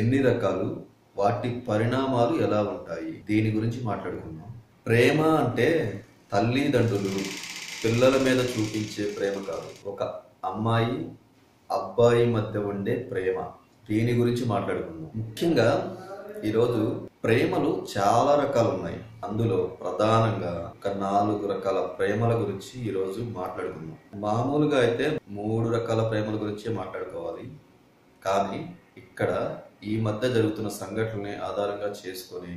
ఎన్ని రకాలు వాటి పరిణామాలు ఎలా ఉంటాయి? దీని గురించి మాట్లాడుకుందాం. ప్రేమ అంటే తల్లిదండ్రులు పిల్లల మీద చూపించే ప్రేమ కాదు. ఒక అమ్మాయి అబ్బాయి మధ్య ఉండే ప్రేమ. దీని గురించి మాట్లాడుకుందాం. ముఖ్యంగా ఈరోజు ప్రేమలు చాలా రకాలు ఉన్నాయి అందులో ప్రధానంగా ఒక నాలుగు రకాల ప్రేమల గురించి ఈరోజు మాట్లాడుకుందాం. మామూలుగా అయితే మూడు రకాల ప్రేమల గురించే మాట్లాడుకోవాలి. కానీ ఇక్కడ ఈ మధ్య జరుగుతున్న సంఘటనని ఆధారంగా చేసుకొని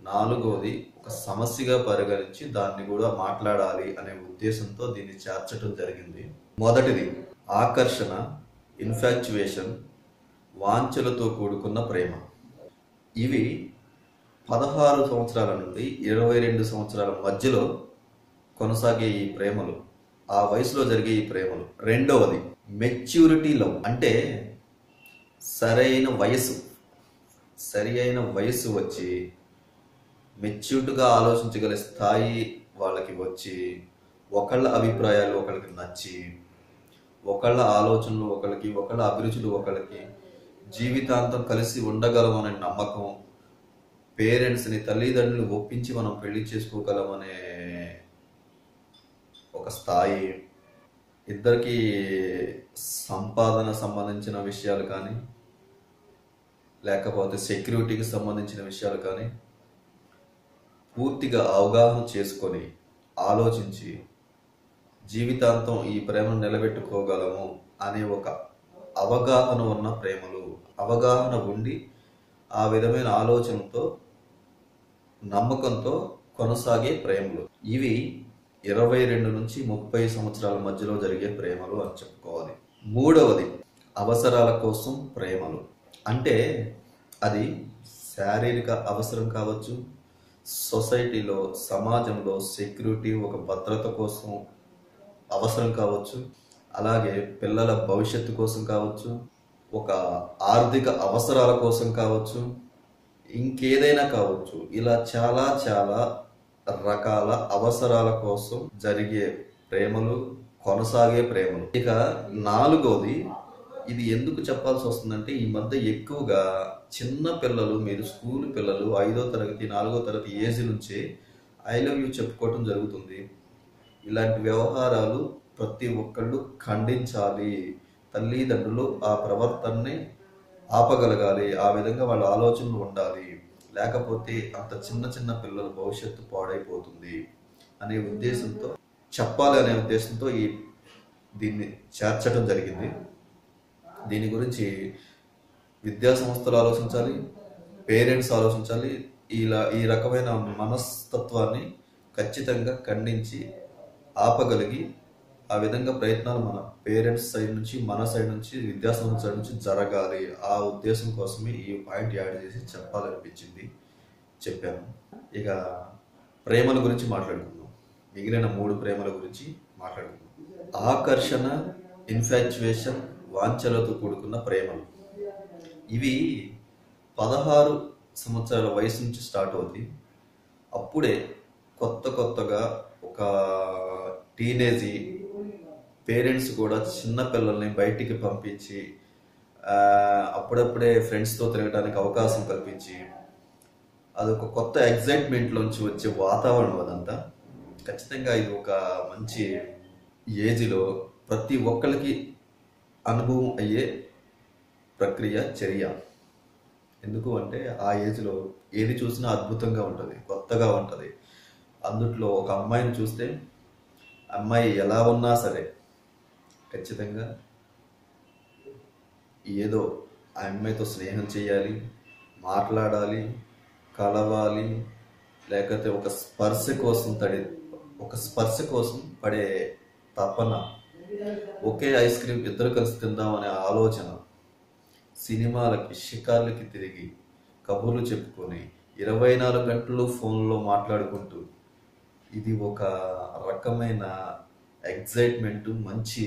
నాలుగవది ఒక సమస్యగా పరిగణించి దాన్ని కూడా మాట్లాడాలి అనే ఉద్దేశంతో దీన్ని చేర్చడం జరిగింది. మొదటిది ఆకర్షణ ఇన్ఫాక్చువేషన్ వాంఛలతో కూడుకున్న ప్రేమ. ఇవి పదహారు సంవత్సరాల నుండి ఇరవై రెండు సంవత్సరాల మధ్యలో కొనసాగే ఈ ప్రేమలు ఆ వయసులో జరిగే ఈ ప్రేమలు. రెండవది మెచ్యూరిటీ లవ్ అంటే సరైన వయసు సరి అయిన వయసు వచ్చి మెచ్యూర్డ్గా ఆలోచించగల స్థాయి వాళ్ళకి వచ్చి ఒకళ్ళ అభిప్రాయాలు ఒకళ్ళకి నచ్చి ఒకళ్ళ ఆలోచనలు ఒకళ్ళకి ఒకళ్ళ అభిరుచులు ఒకళ్ళకి జీవితాంతం కలిసి ఉండగలమనే నమ్మకం పేరెంట్స్ని తల్లిదండ్రులు ఒప్పించి మనం పెళ్ళి చేసుకోగలమనే ఒక స్థాయి. ఇద్దరికి సంపాదన సంబంధించిన విషయాలు కానీ లేకపోతే సెక్యూరిటీకి సంబంధించిన విషయాలు కానీ పూర్తిగా అవగాహన చేసుకొని ఆలోచించి జీవితాంతం ఈ ప్రేమను నిలబెట్టుకోగలము అనే ఒక అవగాహన ఉన్న ప్రేమలు అవగాహన ఉండి ఆ విధమైన ఆలోచనతో నమ్మకంతో కొనసాగే ప్రేమలు. ఇవి ఇరవై రెండు నుంచి ముప్పై సంవత్సరాల మధ్యలో జరిగే ప్రేమలు అని చెప్పుకోవాలి. మూడవది అవసరాల కోసం ప్రేమలు. అంటే అది శారీరక అవసరం కావచ్చు. సొసైటీలో సమాజంలో సెక్యూరిటీ ఒక భద్రత కోసం అవసరం కావచ్చు. అలాగే పిల్లల భవిష్యత్తు కోసం కావచ్చు. ఒక ఆర్థిక అవసరాల కోసం కావచ్చు. ఇంకేదైనా కావచ్చు. ఇలా చాలా చాలా రకాల అవసరాల కోసం జరిగే ప్రేమలు కొనసాగే ప్రేమలు. ఇక నాలుగోది ఇది ఎందుకు చెప్పాల్సి వస్తుందంటే ఈ మధ్య ఎక్కువగా చిన్న పిల్లలు మీరు స్కూల్ పిల్లలు ఐదో తరగతి నాలుగో తరగతి ఏజ్ నుంచే ఐ లవ్ యూ చెప్పుకోవటం జరుగుతుంది. ఇలాంటి వ్యవహారాలు ప్రతి ఒక్కళ్ళు ఖండించాలి. తల్లిదండ్రులు ఆ ప్రవర్తనని ఆపగలగాలి. ఆ విధంగా వాళ్ళ ఆలోచనలు ఉండాలి. లేకపోతే అంత చిన్న చిన్న పిల్లల భవిష్యత్తు పాడైపోతుంది అనే ఉద్దేశంతో చెప్పాలి అనే ఉద్దేశంతో ఈ దీన్ని చేర్చడం జరిగింది. దీని గురించి విద్యా సంస్థలు ఆలోచించాలి పేరెంట్స్ ఆలోచించాలి ఇలా ఈ రకమైన మనస్తత్వాన్ని ఖచ్చితంగా ఖండించి ఆపగలిగి ఆ విధంగా ప్రయత్నాలు మన పేరెంట్స్ సైడ్ నుంచి మన సైడ్ నుంచి విద్యాసంస్థ సైడ్ నుంచి జరగాలి. ఆ ఉద్దేశం కోసమే ఈ పాయింట్ యాడ్ చేసి చెప్పాలనిపించింది. చెప్పాను. ఇక ప్రేమల గురించి మాట్లాడుకుందాం. మిగిలిన మూడు ప్రేమల గురించి మాట్లాడుకుందాం. ఆకర్షణ ఇన్ఫాచ్యుయేషన్ వాంఛలతో కూడుకున్న ప్రేమలు. ఇవి పదహారు సంవత్సరాల వయసు నుంచి స్టార్ట్ అవుతాయి అప్పుడే కొత్త కొత్తగా ఒక టీనేజీ పేరెంట్స్ కూడా చిన్న పిల్లల్ని బయటికి పంపించి అప్పుడప్పుడే ఫ్రెండ్స్తో తిరగడానికి అవకాశం కల్పించి అదొక కొత్త ఎగ్జైట్మెంట్లోంచి వచ్చే వాతావరణం అదంతా. ఖచ్చితంగా ఇది ఒక మంచి ఏజ్లో ప్రతి ఒక్కరికి అనుభవం అయ్యే ప్రక్రియ చర్య. ఎందుకు అంటే ఆ ఏజ్లో ఏది చూసినా అద్భుతంగా ఉంటుంది కొత్తగా ఉంటుంది. అందుట్లో ఒక అమ్మాయిని చూస్తే అమ్మాయి ఎలా ఉన్నా సరే ఖచ్చితంగా ఏదో ఆ అమ్మాయితో స్నేహం చేయాలి మాట్లాడాలి కలవాలి లేకపోతే ఒక స్పర్శ కోసం తడి ఒక స్పర్శ కోసం పడే తపన. ఒకే ఐస్ క్రీమ్ ఇద్దరు కలిసి తిందామనే ఆలోచన. సినిమాలకి షికార్లకి తిరిగి కబుర్లు చెప్పుకొని ఇరవై నాలుగు గంటలు ఫోన్లో మాట్లాడుకుంటూ ఇది ఒక రకమైన ఎగ్జైట్మెంట్ మంచి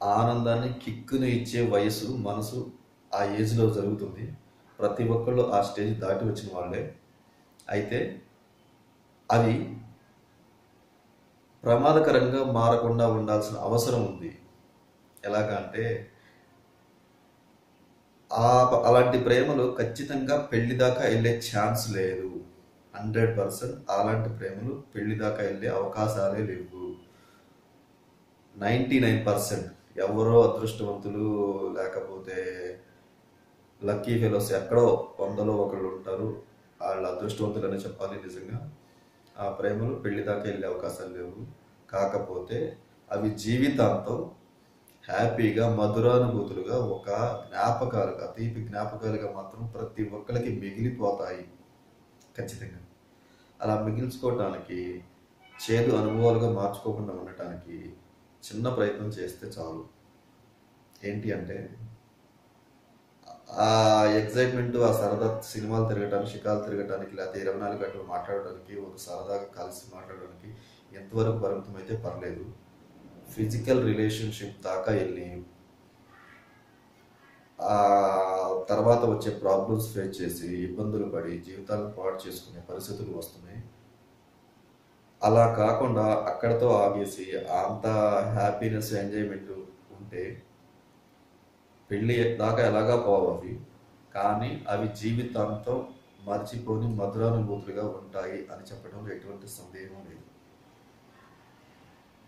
ఆనందాన్ని కిక్కును ఇచ్చే వయసు మనసు ఆ ఏజ్లో జరుగుతుంది. ప్రతి ఒక్కళ్ళు ఆ స్టేజ్ దాటి వచ్చిన వాళ్ళే. అయితే అవి ప్రమాదకరంగా మారకుండా ఉండాల్సిన అవసరం ఉంది. ఎలాగంటే అంటే ఆ అలాంటి ప్రేమలు ఖచ్చితంగా పెళ్ళి దాకా వెళ్ళే ఛాన్స్ లేదు. హండ్రెడ్ పర్సెంట్ అలాంటి ప్రేమలు పెళ్ళి దాకా వెళ్ళే అవకాశాలే లేవు. నైంటీ నైన్ పర్సెంట్ ఎవరో అదృష్టవంతులు లేకపోతే లక్కీ ఫెలోస్ ఎక్కడో వందలో ఒకళ్ళు ఉంటారు. వాళ్ళ అదృష్టవంతులనే చెప్పాలి నిజంగా. ఆ ప్రేమలు పెళ్ళి దాకా వెళ్ళే అవకాశాలు లేవు. కాకపోతే అవి జీవితాంతం హ్యాపీగా మధురానుభూతులుగా ఒక జ్ఞాపకాలుగా తీపి జ్ఞాపకాలుగా మాత్రం ప్రతి ఒక్కరికి మిగిలిపోతాయి. ఖచ్చితంగా. అలా మిగిల్చుకోవటానికి చేదు అనుభవాలుగా మార్చుకోకుండా ఉండటానికి చిన్న ప్రయత్నం చేస్తే చాలు. ఏంటి అంటే ఆ ఎగ్జైట్మెంట్ ఆ సరదా సినిమాలు తిరగటానికి షికాలు తిరగటానికి లేకపోతే ఇరవై నాలుగు గంటలు మాట్లాడడానికి ఒక సరదాగా కలిసి మాట్లాడడానికి ఎంతవరకు పరిమితం అయితే పర్లేదు. ఫిజికల్ రిలేషన్షిప్ దాకా వెళ్ళి ఆ తర్వాత వచ్చే ప్రాబ్లమ్స్ ఫేస్ చేసి ఇబ్బందులు పడి జీవితాలను పాడు చేసుకునే పరిస్థితులు వస్తున్నాయి. అలా కాకుండా అక్కడతో ఆగేసి అంత హ్యాపీనెస్ ఎంజాయ్మెంట్ ఉంటే పెళ్ళి దాకా ఎలాగా పోవు అవి. కానీ అవి జీవితాంతం మర్చిపోని మధురానుభూతులుగా ఉంటాయి అని చెప్పడంలో ఎటువంటి సందేహం లేదు.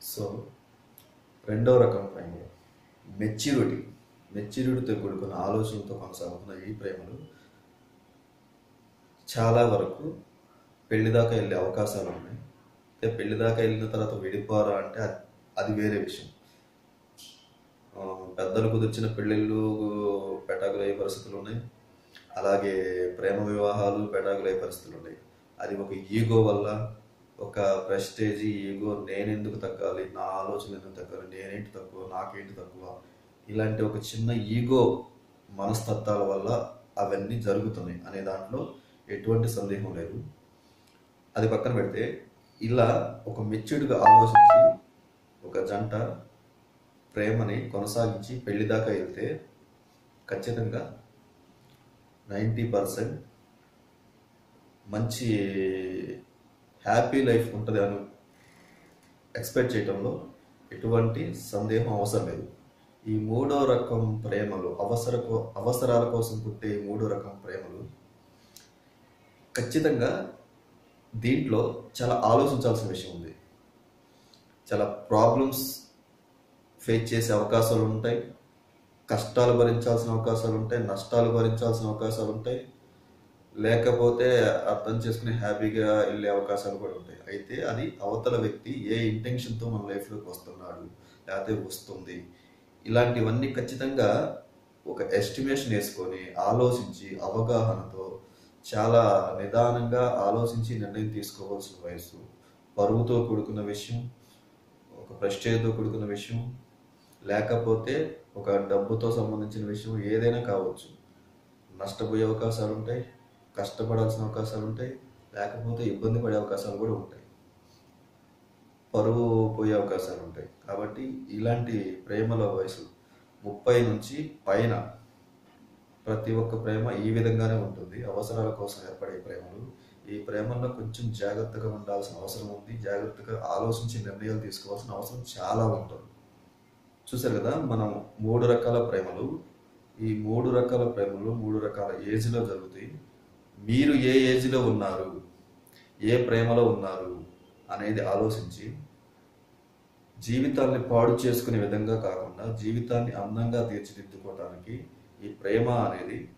సో రెండో రకం ప్రేమ మెచ్యూరిటీ. మెచ్యూరిటీతో కూడుకున్న ఆలోచనతో కొనసాగుతున్న ఈ ప్రేమలు చాలా వరకు పెళ్ళి దాకా వెళ్ళే అవకాశాలు ఉన్నాయి. అయితే పెళ్ళి దాకా వెళ్ళిన తర్వాత విడిపోరా అంటే అది- వేరే విషయం. పెద్దలు కుదిర్చిన పెళ్ళిళ్ళు పెటాకులయ్యే పరిస్థితులు ఉన్నాయి. అలాగే ప్రేమ వివాహాలు పెటాకులయ్యే పరిస్థితులు ఉన్నాయి. అది ఒక ఈగో వల్ల ఒక ప్రెస్టేజ్ ఈగో నేనెందుకు తగ్గాలి? నా ఆలోచన ఎందుకు తగ్గాలి? నేనేంటి తక్కువ? నాకేంటి తక్కువ? ఇలాంటి ఒక చిన్న ఈగో మనస్తత్వాల వల్ల అవన్నీ జరుగుతున్నాయి అనే దాంట్లో ఎటువంటి సందేహం లేదు. అది పక్కన పెడితే ఇలా ఒక మెచ్యూర్డ్గా ఆలోచించి ఒక జంట ప్రేమని కొనసాగించి పెళ్ళి దాకా వెళ్తే ఖచ్చితంగా నైంటీ పర్సెంట్ మంచి హ్యాపీ లైఫ్ ఉంటుంది అని ఎక్స్పెక్ట్ చేయడంలో ఎటువంటి సందేహం అవసరం లేదు. ఈ మూడో రకం ప్రేమలు అవసర అవసరాల కోసం పుట్టే ఈ మూడో రకం ప్రేమలు ఖచ్చితంగా దీంట్లో చాలా ఆలోచించాల్సిన విషయం ఉంది. చాలా ప్రాబ్లమ్స్ ఫేస్ చేసే అవకాశాలు ఉంటాయి. కష్టాలు భరించాల్సిన అవకాశాలు ఉంటాయి. నష్టాలు భరించాల్సిన అవకాశాలు ఉంటాయి. లేకపోతే అర్థం చేసుకుని హ్యాపీగా వెళ్ళే అవకాశాలు కూడా ఉంటాయి. అయితే అది అవతల వ్యక్తి ఏ ఇంటెన్షన్తో మన లైఫ్లోకి వస్తున్నాడు లేకపోతే వస్తుంది. ఇలాంటివన్నీ ఖచ్చితంగా ఒక ఎస్టిమేషన్ వేసుకొని ఆలోచించి అవగాహనతో చాలా నిదానంగా ఆలోచించి నిర్ణయం తీసుకోవాల్సిన వయసు పరువుతో కూడుకున్న విషయం ఒక ప్రశ్చయతో కూడుకున్న విషయం లేకపోతే ఒక డబ్బుతో సంబంధించిన విషయం ఏదైనా కావచ్చు. నష్టపోయే అవకాశాలు ఉంటాయి. కష్టపడాల్సిన అవకాశాలు ఉంటాయి లేకపోతే ఇబ్బంది పడే అవకాశాలు కూడా ఉంటాయి. పరువు పోయే అవకాశాలు ఉంటాయి. కాబట్టి ఇలాంటి ప్రేమల వయసు ముప్పై నుంచి పైన ప్రతి ఒక్క ప్రేమ ఈ విధంగానే ఉంటుంది. అవసరాల కోసం ఏర్పడే ప్రేమలు. ఈ ప్రేమల్లో కొంచెం జాగ్రత్తగా ఉండాల్సిన అవసరం ఉంది. జాగ్రత్తగా ఆలోచించి నిర్ణయాలు తీసుకోవాల్సిన అవసరం చాలా ఉంటుంది. చూసారు కదా మనం మూడు రకాల ప్రేమలు. ఈ మూడు రకాల ప్రేమలు మూడు రకాల ఏజ్లో జరుగుతాయి. మీరు ఏ ఏజ్లో ఉన్నారు? ఏ ప్రేమలో ఉన్నారు? అనేది ఆలోచించి జీవితాన్ని పాడు చేసుకునే విధంగా కాకుండా జీవితాన్ని అందంగా తీర్చిదిద్దుకోవడానికి ఈ ప్రేమ అనేది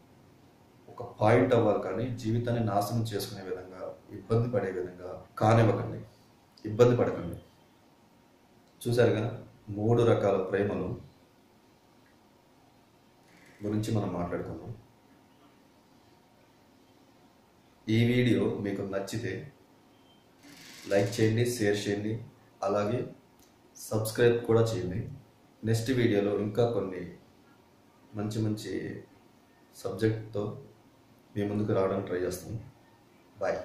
ఒక పాయింట్ అవ్వాలి కానీ జీవితాన్ని నాశనం చేసుకునే విధంగా ఇబ్బంది పడే విధంగా కానివ్వకండి. ఇబ్బంది పడకండి. చూసారుగా మూడు రకాల ప్రేమలు గురించి మనం మాట్లాడుకుందాం. ఈ వీడియో మీకు నచ్చితే లైక్ చేయండి షేర్ చేయండి అలాగే సబ్స్క్రైబ్ కూడా చేయండి. నెక్స్ట్ వీడియోలో ఇంకా కొన్ని మంచి మంచి సబ్జెక్ట్తో మీ ముందుకు రావడానికి ట్రై చేస్తాం. బాయ్.